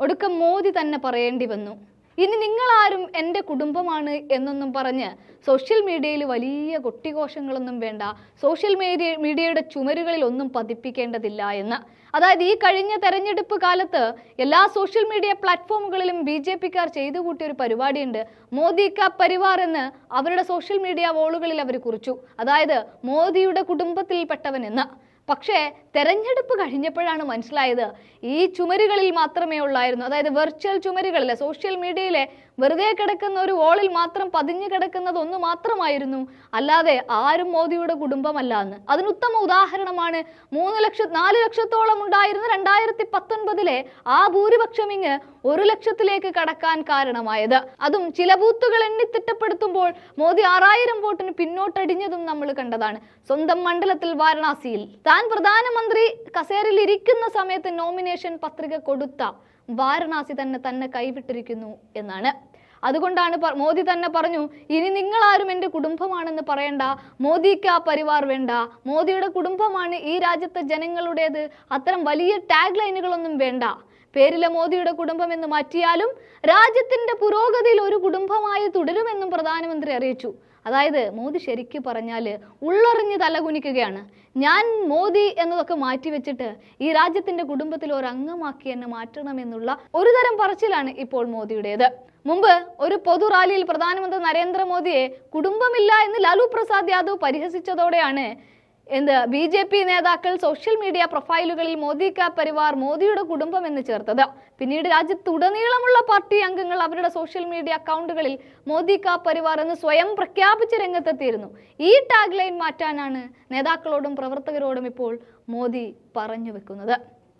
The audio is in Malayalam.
ഒടുക്കം മോദി തന്നെ പറയേണ്ടി വന്നു. ഇനി നിങ്ങളാരും എന്റെ കുടുംബമാണ് എന്നൊന്നും പറഞ്ഞ് സോഷ്യൽ മീഡിയയിൽ വലിയ കൊട്ടിഘോഷങ്ങളൊന്നും വേണ്ട. സോഷ്യൽ മീഡിയ മീഡിയയുടെ ചുമരുകളിൽ ഒന്നും പതിപ്പിക്കേണ്ടതില്ല എന്ന്. അതായത് ഈ കഴിഞ്ഞ തെരഞ്ഞെടുപ്പ് കാലത്ത് എല്ലാ സോഷ്യൽ മീഡിയ പ്ലാറ്റ്ഫോമുകളിലും ബി ജെ പിക്കാർ ചെയ്തു കൂട്ടിയ ഒരു പരിപാടിയുണ്ട്. മോദി കാ പരിവാർ എന്ന് അവരുടെ സോഷ്യൽ മീഡിയ വോളുകളിൽ അവർ കുറിച്ചു. അതായത് മോദിയുടെ കുടുംബത്തിൽപ്പെട്ടവൻ എന്ന്. പക്ഷേ തെരഞ്ഞെടുപ്പ് കഴിഞ്ഞപ്പോഴാണ് മനസ്സിലായത് ഈ ചുമരുകളിൽ മാത്രമേ ഉള്ളായിരുന്നു. അതായത് വെർച്വൽ ചുമരുകളിലെ സോഷ്യൽ മീഡിയയിലെ വെറുതെ കിടക്കുന്ന ഒരു വോളിൽ മാത്രം പതിഞ്ഞു കിടക്കുന്നത് ഒന്ന് മാത്രമായിരുന്നു. അല്ലാതെ ആരും മോദിയുടെ കുടുംബമല്ല എന്ന് അതിന് ഉത്തമ ഉദാഹരണമാണ് മൂന്ന് ലക്ഷം നാല് ലക്ഷത്തോളം ഉണ്ടായിരുന്ന രണ്ടായിരത്തി പത്തൊൻപതിലെ ആ ഭൂരിപക്ഷം ഇങ്ങ് ഒരു ലക്ഷത്തിലേക്ക് കടക്കാൻ കാരണമായത്. അതും ചില ബൂത്തുകൾ എണ്ണി തിട്ടപ്പെടുത്തുമ്പോൾ മോദി ആറായിരം വോട്ടിന് പിന്നോട്ടടിഞ്ഞതും നമ്മൾ കണ്ടതാണ്. സ്വന്തം മണ്ഡലത്തിൽ വാരണാസിയിൽ. താൻ പ്രധാനമന്ത്രി കസേരയിൽ ഇരിക്കുന്ന സമയത്ത് നോമിനേഷൻ പത്രിക കൊടുത്ത വാരണാസി തന്നെ തന്നെ കൈവിട്ടിരിക്കുന്നു എന്നാണ്. അതുകൊണ്ടാണ് മോദി തന്നെ പറഞ്ഞു ഇനി നിങ്ങൾ ആരും എന്റെ കുടുംബമാണെന്ന് പറയണ്ട. മോദിക്ക് ആ പരിവാർ വേണ്ട. മോദിയുടെ കുടുംബമാണ് ഈ രാജ്യത്തെ ജനങ്ങളുടേത്. അത്തരം വലിയ ടാഗ് ലൈനുകളൊന്നും വേണ്ട. പേരിലെ മോദിയുടെ കുടുംബം എന്ന് മാറ്റിയാലും രാജ്യത്തിന്റെ പുരോഗതിയിൽ ഒരു കുടുംബമായി തുടരുമെന്നും പ്രധാനമന്ത്രി അറിയിച്ചു. അതായത് മോദി ശരിക്ക് പറഞ്ഞാൽ ഉള്ളറിഞ്ഞ് തലകുനിക്കുകയാണ്. ഞാൻ മോദി എന്നതൊക്കെ മാറ്റിവെച്ചിട്ട് ഈ രാജ്യത്തിന്റെ കുടുംബത്തിൽ ഒരു അംഗമാക്കി എന്നെ മാറ്റണമെന്നുള്ള ഒരു തരം പറച്ചിലാണ് ഇപ്പോൾ മോദിയുടേത്. മുമ്പ് ഒരു പൊതു റാലിയിൽ പ്രധാനമന്ത്രി നരേന്ദ്രമോദിയെ കുടുംബമില്ല എന്ന് ലാലു പ്രസാദ് യാദവ് പരിഹസിച്ചതോടെയാണ് എന്ത്? ബി ജെ പി നേതാക്കൾ സോഷ്യൽ മീഡിയ പ്രൊഫൈലുകളിൽ മോദി കാ പരിവാർ മോദിയുടെ കുടുംബം എന്ന് ചേർത്തത്. പിന്നീട് രാജ്യത്തുടനീളമുള്ള പാർട്ടി അംഗങ്ങൾ അവരുടെ സോഷ്യൽ മീഡിയ അക്കൗണ്ടുകളിൽ മോദി കാ പരിവാർ എന്ന് സ്വയം പ്രഖ്യാപിച്ച് രംഗത്തെത്തിയിരുന്നു. ഈ ടാഗ് ലൈൻ മാറ്റാനാണ് നേതാക്കളോടും പ്രവർത്തകരോടും ഇപ്പോൾ മോദി പറഞ്ഞു വെക്കുന്നത്.